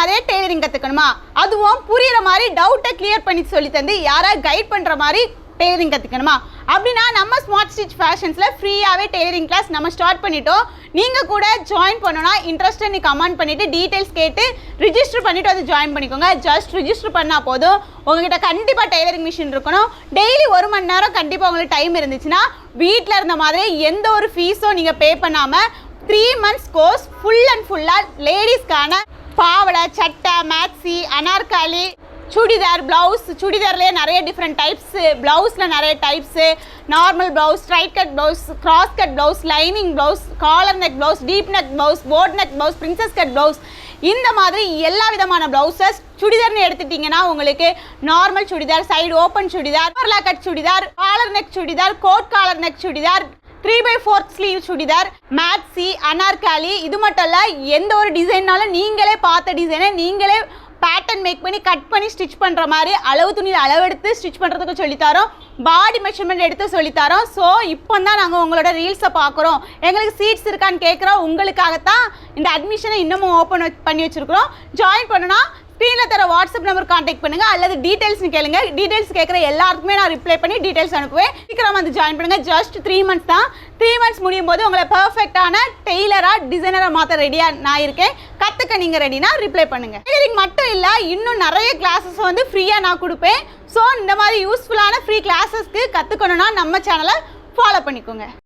மாதிரியே டெய்லரிங் கற்றுக்கணுமா அதுவும் புரிகிற மாதிரி டவுட்டை கிளியர் பண்ணி சொல்லி தந்து யாராவது கைட் பண்ணுற மாதிரி டெய்லரிங் கற்றுக்கணுமா அப்படின்னா நம்ம ஸ்மார்ட் ஸ்டிச் ஃபேஷன்ஸில் ஃப்ரீயாகவே டெய்லரிங் கிளாஸ் நம்ம ஸ்டார்ட் பண்ணிட்டோம். நீங்கள் கூட ஜாயின் பண்ணணும்னா இன்ட்ரெஸ்ட்டை நீ கமெண்ட் பண்ணிவிட்டு டீட்டெயில்ஸ் கேட்டு ரிஜிஸ்டர் பண்ணிவிட்டு வந்து ஜாயின் பண்ணிக்கோங்க. ஜஸ்ட் ரிஜிஸ்டர் பண்ணால் போதும். உங்ககிட்ட கண்டிப்பாக டெய்லரிங் மிஷின் இருக்கணும். டெய்லி ஒரு மணி நேரம் கண்டிப்பாக உங்களுக்கு டைம் இருந்துச்சுன்னா வீட்டில் இருந்த மாதிரி எந்த ஒரு ஃபீஸும் நீங்கள் பே பண்ணாமல் three months course full and ஃபுல்லாக லேடிஸ்க்கான பாவடை சட்டை மேக்ஸி அனார்காலி சுடிதார் ப்ளவுஸ் சுடிதார்லேயே நிறைய டிஃப்ரெண்ட் டைப்ஸு ப்ளவுஸில் நிறைய types normal blouse straight cut blouse cross cut blouse lining blouse collar neck blouse deep neck blouse boat neck blouse princess cut blouse இந்த மாதிரி எல்லா விதமான ப்ளவுசஸ் சுடிதார்னு எடுத்துட்டிங்கன்னா உங்களுக்கு normal churidar side open churidar பர்லா cut churidar collar neck churidar coat collar neck churidar three by fourth sleeve churidar maxi Anarkali இது மட்டும் இல்லை எந்த ஒரு டிசைன்னாலும் நீங்களே பார்த்த டிசைனை நீங்களே பேட்டர்ன் மேக் பண்ணி கட் பண்ணி ஸ்டிச் பண்ணுற மாதிரி அளவு துணியில் அளவெடுத்து ஸ்டிச் பண்ணுறதுக்கு சொல்லித்தரோம். பாடி மெஷர்மெண்ட் எடுத்து சொல்லித்தரோம். ஸோ இப்போ தான் நாங்கள் உங்களோட ரீல்ஸை பார்க்குறோம். எங்களுக்கு சீட்ஸ் இருக்கான்னு கேட்குறோம். உங்களுக்காகத்தான் இந்த அட்மிஷனை இன்னமும் ஓப்பன் பண்ணி வச்சுருக்குறோம். ஜாயின் பண்ணுனா ஸ்க்ரீனில் தர வாட்ஸ்அப் நம்பர் காண்டாக்ட் பண்ணுங்க. அல்லது டீடைல்ஸ் கேளுங்க. டீடைல்ஸ் கேட்குற எல்லாருக்குமே நான் ரிப்ளை பண்ணி டீடைல்ஸ் அனுப்புவேன். சீக்கிரம் வந்து ஜாயின் பண்ணுங்க. ஜஸ்ட் த்ரீ மந்த்ஸ் தான். த்ரீ மந்த்ஸ் முடியும் போது உங்களை பர்ஃபெக்டான டெய்லராக டிசைனராக மாற்ற ரெடியாக நான் இருக்கேன். கற்றுக்க நீங்கள் ரெடினா ரிப்ளை பண்ணுங்க. டெய்லரிங் மட்டும் இல்லை இன்னும் நிறைய கிளாஸஸ் வந்து ஃப்ரீயாக நான் கொடுப்பேன். ஸோ இந்த மாதிரி யூஸ்ஃபுல்லான ஃப்ரீ கிளாஸஸ்க்கு கற்றுக்கணுன்னா நம்ம சேனலை ஃபாலோ பண்ணிக்கோங்க.